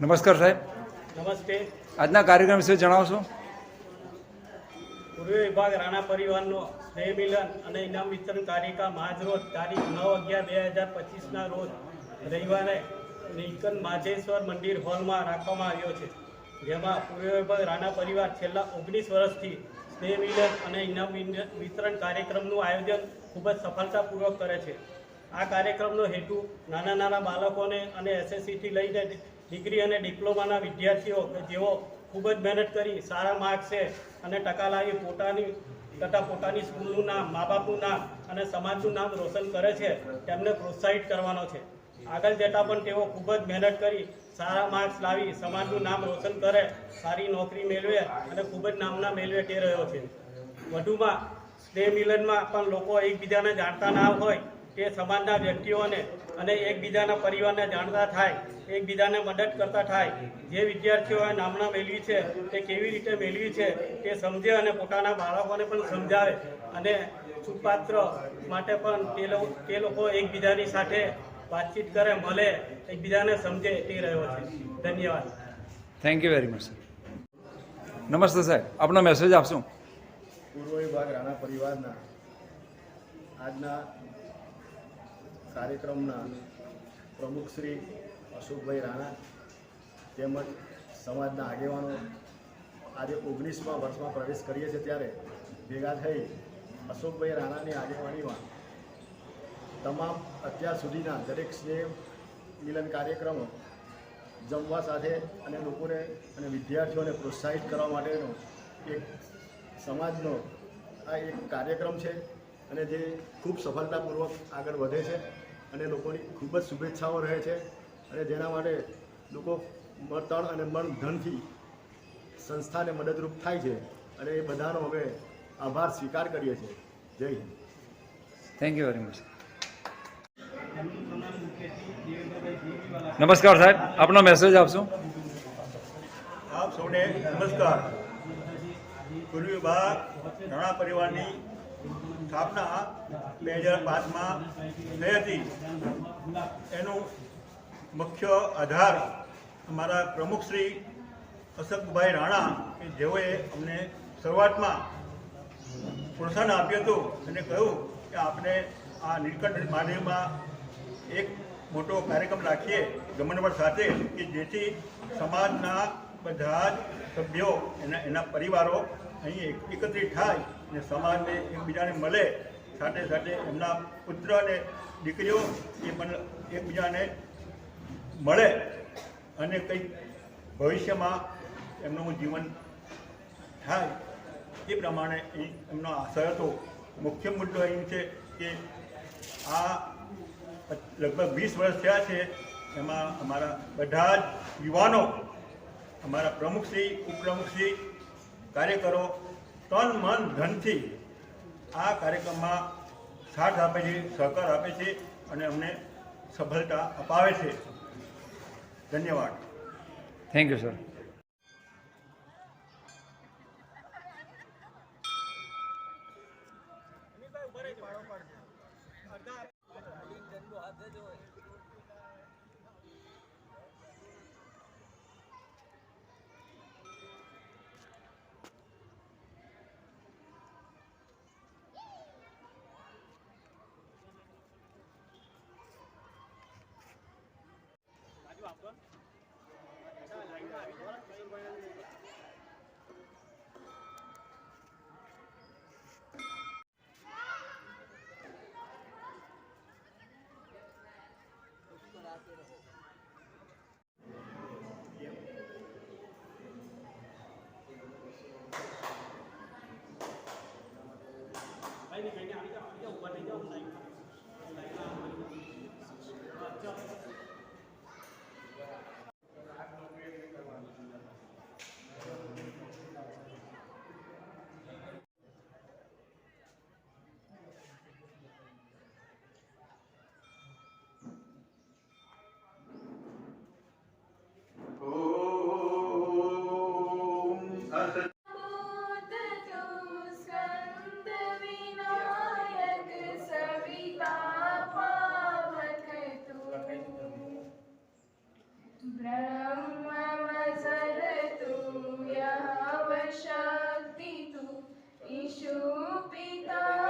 નમસ્કાર સાહેબ. નમસ્તે. આજના કાર્યક્રમ વિશે જણાવશો? પૂર્વ વિભાગ રાણા પરિવારનો સ્નેહ મિલન અને ઇનામ વિતરણ કાર્યક્રમ આજ રોજ તારીખ નવ અગિયાર બે હજાર પચીસના રોજ રવિવારે નીલકંઠ માધેશ્વર મંદિર હોલમાં રાખવામાં આવ્યો છે. જેમાં પૂર્વ રાણા પરિવાર છેલ્લા ઓગણીસ વર્ષથી સ્નેહમિલન અને ઇનામ વિતરણ કાર્યક્રમનું આયોજન ખૂબ જ સફળતાપૂર્વક કરે છે. આ કાર્યક્રમનો હેતુ નાના નાના બાળકોને અને એસએસસીથી લઈને ડિગ્રી અને ડિપ્લોમાના વિદ્યાર્થીઓ જેઓ ખૂબ જ મહેનત કરી, સારા માર્ક્સે અને ટકા લાવી પોતાની તથા પોતાની સ્કૂલનું નામ, મા બાપનું નામ અને સમાજનું નામ રોશન કરે છે, તેમને પ્રોત્સાહિત કરવાનો છે. આગળ જતાં પણ તેઓ ખૂબ જ મહેનત કરી, સારા માર્ક્સ લાવી, સમાજનું નામ રોશન કરે, સારી નોકરી મેળવે અને ખૂબ જ નામના મેળવે તે રહ્યો છે. વધુમાં સ્નેહ મિલનમાં પણ લોકો એકબીજાને જાણતા ના હોય તે સમાજના વ્યક્તિઓને અને એકબીજાના પરિવારને જાણતા થાય એકબીજાને મદદ કરતા થાય જે વિદ્યાર્થીઓએ નામના મેળવી છે તે કેવી રીતે મેળવી છે તે સમજે અને પોતાના બાળકોને પણ સમજાવે અને સુપાત્ર માટે પણ તે લોકો એકબીજાની સાથે વાતચીત કરે મળે એકબીજાને સમજે તે રહ્યો છે. ધન્યવાદ. થેન્ક યુ વેરી મચ નમસ્તે સાહેબ. આપનો મેસેજ આપશું. પૂર્વ વિભાગ રાણા પરિવારના આજના કાર્યક્રમના પ્રમુખ શ્રી અશોકભાઈ રાણા તેમજ સમાજના આગેવાનો આજે ઓગણીસમાં વર્ષમાં પ્રવેશ કરીએ છીએ ત્યારે ભેગા થઈ અશોકભાઈ રાણાની આગેવાનીમાં તમામ અત્યાર સુધીના દરેક સ્નેહ મિલન કાર્યક્રમો જમવા સાથે અને લોકોને અને વિદ્યાર્થીઓને પ્રોત્સાહિત કરવા માટેનો એક સમાજનો આ એક કાર્યક્રમ છે અને જે ખૂબ સફળતાપૂર્વક આગળ વધે છે. અને લોકોની ખૂબ જ શુભેચ્છાઓ રહે છે. અને જેના માટે લોકો તણ અને મન ધનથી સંસ્થાને મદદરૂપ થાય છે. અને એ બધાનો હવે આભાર સ્વીકાર કરીએ છીએ. Jai Hind. Thank you very much નમસ્કાર સાહેબ આપનો મેસેજ આપશું? આપ સૌને નમસ્કાર. પૂર્વી વિભાગ ઘણા પરિવારની સ્થાપના બે હજાર પાંચમાં થઈ હતી. એનું મુખ્ય આધાર અમારા પ્રમુખ શ્રી અશોકભાઈ રાણા કે જેઓએ અમને શરૂઆતમાં પ્રોત્સાહન આપ્યું હતું અને કહ્યું કે આપણે આ નીલકંઠ મહાદેવમાં એક મોટો કાર્યક્રમ રાખીએ જમણવાર સાથે કે જેથી સમાજના બધા જ સભ્યો એના એના પરિવારો અહીં એકત્રિત થાય અને સમાજને એકબીજાને મળે, સાથે સાથે એમના પુત્ર અને દીકરીઓ એ પણ એકબીજાને મળે અને કંઈક ભવિષ્યમાં એમનું જીવન થાય એ પ્રમાણે એમનો આશય હતો. મુખ્ય મુદ્દો એ છે કે આ લગભગ વીસ વર્ષ થયા છે, એમાં અમારા બધા જ યુવાનો, અમારા પ્રમુખશ્રી, ઉપપ્રમુખશ્રી કાર્યકરો તન મન ધનથી આ કાર્યક્રમમાં સાથ આપે છે, સહકાર આપે છે અને અમને સફળતા અપાવે છે. ધન્યવાદ. થેન્ક યુ સર বের হবে पिता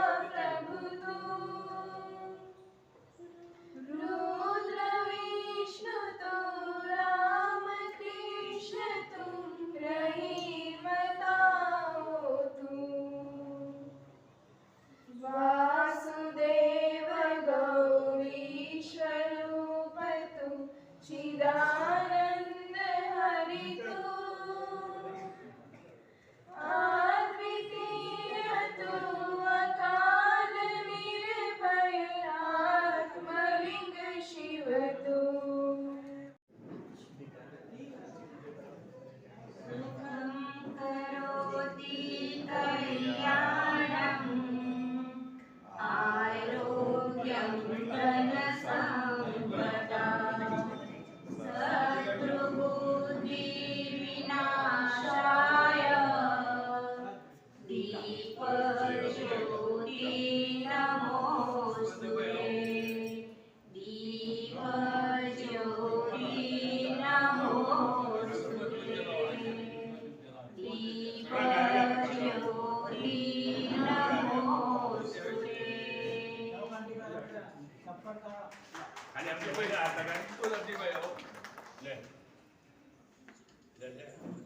that happened.